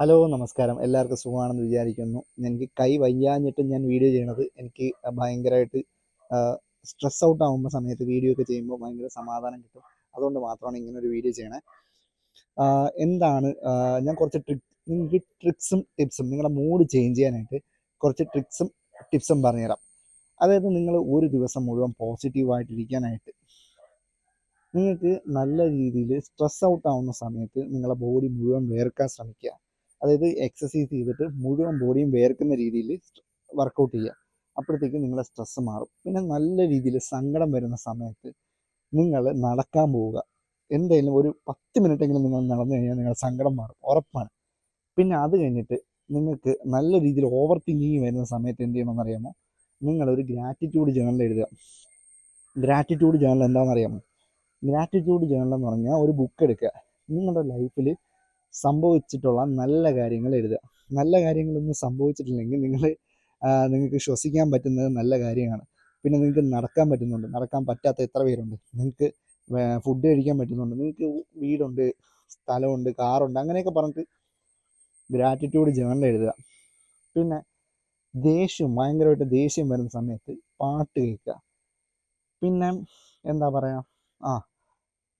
Hello നമസ്കാരം. എല്ലാവർക്കും സുഖമാണെന്ന് വിചാരിക്കുന്നു. എനിക്ക് കൈ വയ്യാഞ്ഞിട്ട് ഞാൻ വീഡിയോ ചെയ്യണത് എനിക്ക് ഭയങ്കരമായിട്ട് സ്ട്രെസ് ഔട്ട് ആകുമ്പോൾ സമയത്ത് വീഡിയോ ഒക്കെ ചെയ്യുമ്പോൾ ഭയങ്കര സമാധാനം കിട്ടും. അതുകൊണ്ട് മാത്രമാണ് ഇങ്ങനെ ഒരു വീഡിയോ ചെയ്യണേ. എന്താണ് ഞാൻ കുറച്ച് ട്രിക് നിങ്ങൾക്ക് ട്രിക്സും ടിപ്സും നിങ്ങളുടെ മൂഡ് ചേഞ്ച് ചെയ്യാനായിട്ട് കുറച്ച് ട്രിക്സും ടിപ്സും പറഞ്ഞുതരാം. അതായത് നിങ്ങൾ ഒരു ദിവസം മുഴുവൻ പോസിറ്റീവായിട്ടിരിക്കാനായിട്ട് നിങ്ങൾക്ക് നല്ല രീതിയിൽ സ്ട്രെസ് ഔട്ട് ആവുന്ന സമയത്ത് നിങ്ങളുടെ ബോഡി മുഴുവൻ വേർക്കാൻ ശ്രമിക്കുക. അതായത് എക്സസൈസ് ചെയ്തിട്ട് മുഴുവൻ ബോഡിയും വേർക്കുന്ന രീതിയിൽ വർക്കൗട്ട് ചെയ്യുക. അപ്പോഴത്തേക്കും നിങ്ങളുടെ സ്ട്രെസ്സ് മാറും. പിന്നെ നല്ല രീതിയിൽ സങ്കടം വരുന്ന സമയത്ത് നിങ്ങൾ നടക്കാൻ പോവുക. എന്തായാലും ഒരു പത്ത് മിനിറ്റെങ്കിലും നിങ്ങൾ നടന്നു കഴിഞ്ഞാൽ നിങ്ങളുടെ സങ്കടം മാറും. ഉറപ്പാണ്. പിന്നെ അത് കഴിഞ്ഞിട്ട് നിങ്ങൾക്ക് നല്ല രീതിയിൽ ഓവർ തിങ്കിങ് വരുന്ന സമയത്ത് എന്ത് ചെയ്യണമെന്നറിയാമോ നിങ്ങളൊരു ഗ്രാറ്റിറ്റ്യൂഡ് ജേണൽ എഴുതുക. ഗ്രാറ്റിറ്റ്യൂഡ് ജേണൽ എന്താണെന്ന് അറിയാമോ? ഗ്രാറ്റിറ്റ്യൂഡ് ജേണൽ എന്ന് പറഞ്ഞാൽ ഒരു ബുക്ക് എടുക്കുക. നിങ്ങളുടെ ലൈഫിൽ സംഭവിച്ചിട്ടുള്ള നല്ല കാര്യങ്ങൾ എഴുതുക. നല്ല കാര്യങ്ങളൊന്നും സംഭവിച്ചിട്ടില്ലെങ്കിൽ നിങ്ങൾ നിങ്ങൾക്ക് ശ്വസിക്കാൻ പറ്റുന്നത് നല്ല കാര്യമാണ്. പിന്നെ നിങ്ങൾക്ക് നടക്കാൻ പറ്റുന്നുണ്ട്. നടക്കാൻ പറ്റാത്ത എത്ര പേരുണ്ട്? നിങ്ങൾക്ക് ഫുഡ് കഴിക്കാൻ പറ്റുന്നുണ്ട്. നിങ്ങൾക്ക് വീടുണ്ട് സ്ഥലമുണ്ട് കാറുണ്ട് അങ്ങനെയൊക്കെ പറഞ്ഞിട്ട് ഗ്രാറ്റിറ്റ്യൂഡ് ജേണൽ എഴുതുക. പിന്നെ ദേഷ്യം ഭയങ്കരമായിട്ട് ദേഷ്യം വരുന്ന സമയത്ത് പാട്ട് കേൾക്കുക. പിന്നെ എന്താ പറയുക ആ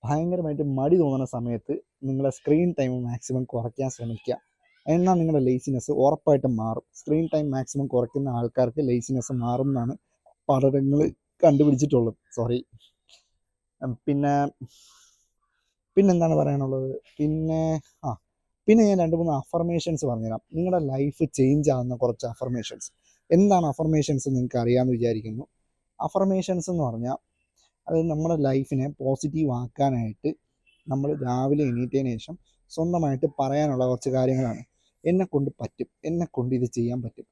ഭയങ്കരമായിട്ട് മടി തോന്നുന്ന സമയത്ത് നിങ്ങളെ സ്ക്രീൻ ടൈം മാക്സിമം കുറയ്ക്കാൻ ശ്രമിക്കുക. എന്നാൽ നിങ്ങളുടെ ലേസിനെസ് ഉറപ്പായിട്ടും മാറും. സ്ക്രീൻ ടൈം മാക്സിമം കുറയ്ക്കുന്ന ആൾക്കാർക്ക് ലേസിനെസ് മാറും എന്നാണ് പഠനങ്ങൾ കണ്ടുപിടിച്ചിട്ടുള്ളത്. സോറി പിന്നെ പിന്നെന്താണ് പറയാനുള്ളത്? പിന്നെ ആ പിന്നെ ഞാൻ രണ്ട് മൂന്ന് അഫർമേഷൻസ് പറഞ്ഞുതരാം. നിങ്ങളുടെ ലൈഫ് ചേഞ്ച് ആകുന്ന കുറച്ച് അഫർമേഷൻസ് എന്താണ് അഫർമേഷൻസ് നിങ്ങൾക്ക് അറിയാമെന്ന് വിചാരിക്കുന്നു. അഫർമേഷൻസ് എന്ന് പറഞ്ഞാൽ അത് നമ്മുടെ ലൈഫിനെ പോസിറ്റീവ് ആക്കാനായിട്ട് നമ്മൾ രാവിലെ എണീറ്റതിന് ശേഷം സ്വന്തമായിട്ട് പറയാനുള്ള കുറച്ച് കാര്യങ്ങളാണ്. എന്നെ കൊണ്ട് പറ്റും. എന്നെ കൊണ്ട് ഇത് ചെയ്യാൻ പറ്റും.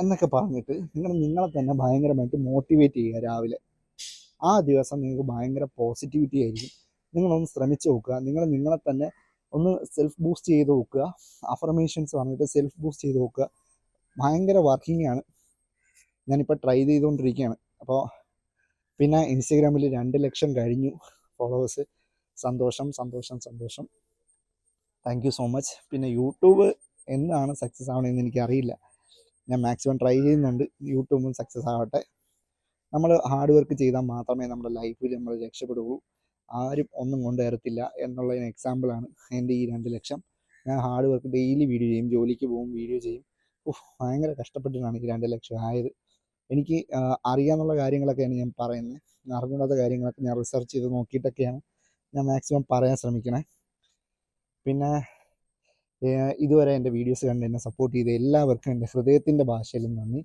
എന്നൊക്കെ പറഞ്ഞിട്ട് നിങ്ങൾ നിങ്ങളെ തന്നെ ഭയങ്കരമായിട്ട് മോട്ടിവേറ്റ് ചെയ്യുക രാവിലെ. ആ ദിവസം നിങ്ങൾക്ക് ഭയങ്കര പോസിറ്റിവിറ്റി ആയിരിക്കും. നിങ്ങളൊന്ന് ശ്രമിച്ച് നോക്കുക. നിങ്ങൾ നിങ്ങളെ തന്നെ ഒന്ന് സെൽഫ് ബൂസ്റ്റ് ചെയ്ത് നോക്കുക. അഫർമേഷൻസ് പറഞ്ഞിട്ട് സെൽഫ് ബൂസ്റ്റ് ചെയ്ത് നോക്കുക. ഭയങ്കര വർക്കിംഗ് ആണ്. ഞാനിപ്പോൾ ട്രൈ ചെയ്തുകൊണ്ടിരിക്കുകയാണ്. അപ്പോൾ പിന്നെ ഇൻസ്റ്റഗ്രാമിൽ രണ്ട് ലക്ഷം കഴിഞ്ഞു ഫോളോവേഴ്സ്. സന്തോഷം സന്തോഷം സന്തോഷം. താങ്ക് യു സോ മച്ച് പിന്നെ യൂട്യൂബ് എന്നാണ് സക്സസ് ആവണമെന്ന് എനിക്കറിയില്ല. ഞാൻ മാക്സിമം ട്രൈ ചെയ്യുന്നുണ്ട്. യൂട്യൂബും സക്സസ് ആവട്ടെ. നമ്മൾ ഹാർഡ് വർക്ക് ചെയ്താൽ മാത്രമേ നമ്മുടെ ലൈഫിൽ നമ്മൾ രക്ഷപ്പെടുകയുള്ളൂ. ആരും ഒന്നും കൊണ്ടുവരത്തില്ല എന്നുള്ളതിന് എക്സാമ്പിളാണ് എന്റെ ഈ രണ്ട് ലക്ഷം. ഞാൻ ഹാർഡ് വർക്ക് ഡെയിലി വീഡിയോ ചെയ്യും ജോലിക്ക് പോകും വീഡിയോ ചെയ്യും. ഭയങ്കര കഷ്ടപ്പെട്ടിട്ടാണ് ഈ രണ്ട് ലക്ഷം ആയത്. എനിക്ക് അറിയാവുന്ന കാര്യങ്ങളൊക്കെയാണ് ഞാൻ പറയുന്നത് അറിഞ്ഞില്ലാത്ത കാര്യങ്ങളൊക്കെ ഞാൻ റിസർച്ച് ചെയ്ത് നോക്കിയിട്ടൊക്കെയാണ് ഞാൻ മാക്സിമം പറയാൻ ശ്രമിക്കണേ. പിന്നെ ഇതുവരെ എന്റെ വീഡിയോസ് കണ്ട് എന്നെ സപ്പോർട്ട് ചെയ്ത എല്ലാവർക്കും എന്റെ ഹൃദയത്തിന്റെ ഭാഷയിലും നന്ദി.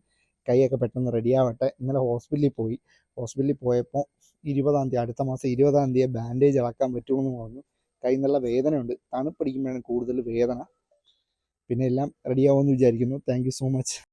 കൈയൊക്കെ പെട്ടെന്ന് റെഡിയാവട്ടെ ഇന്നലെ ഹോസ്പിറ്റലിൽ പോയി. ഹോസ്പിറ്റലിൽ പോയപ്പോൾ ഇരുപതാം തീയതി അടുത്ത മാസം ഇരുപതാം തീയതി ബാൻഡേജ് ഇളക്കാൻ പറ്റുമെന്ന് പറഞ്ഞു. കൈ നല്ല വേദനയുണ്ട്. തണുപ്പടിക്കുമ്പോഴാണ് കൂടുതൽ വേദന. പിന്നെ എല്ലാം റെഡിയാവുമെന്ന് വിചാരിക്കുന്നു. Thank so much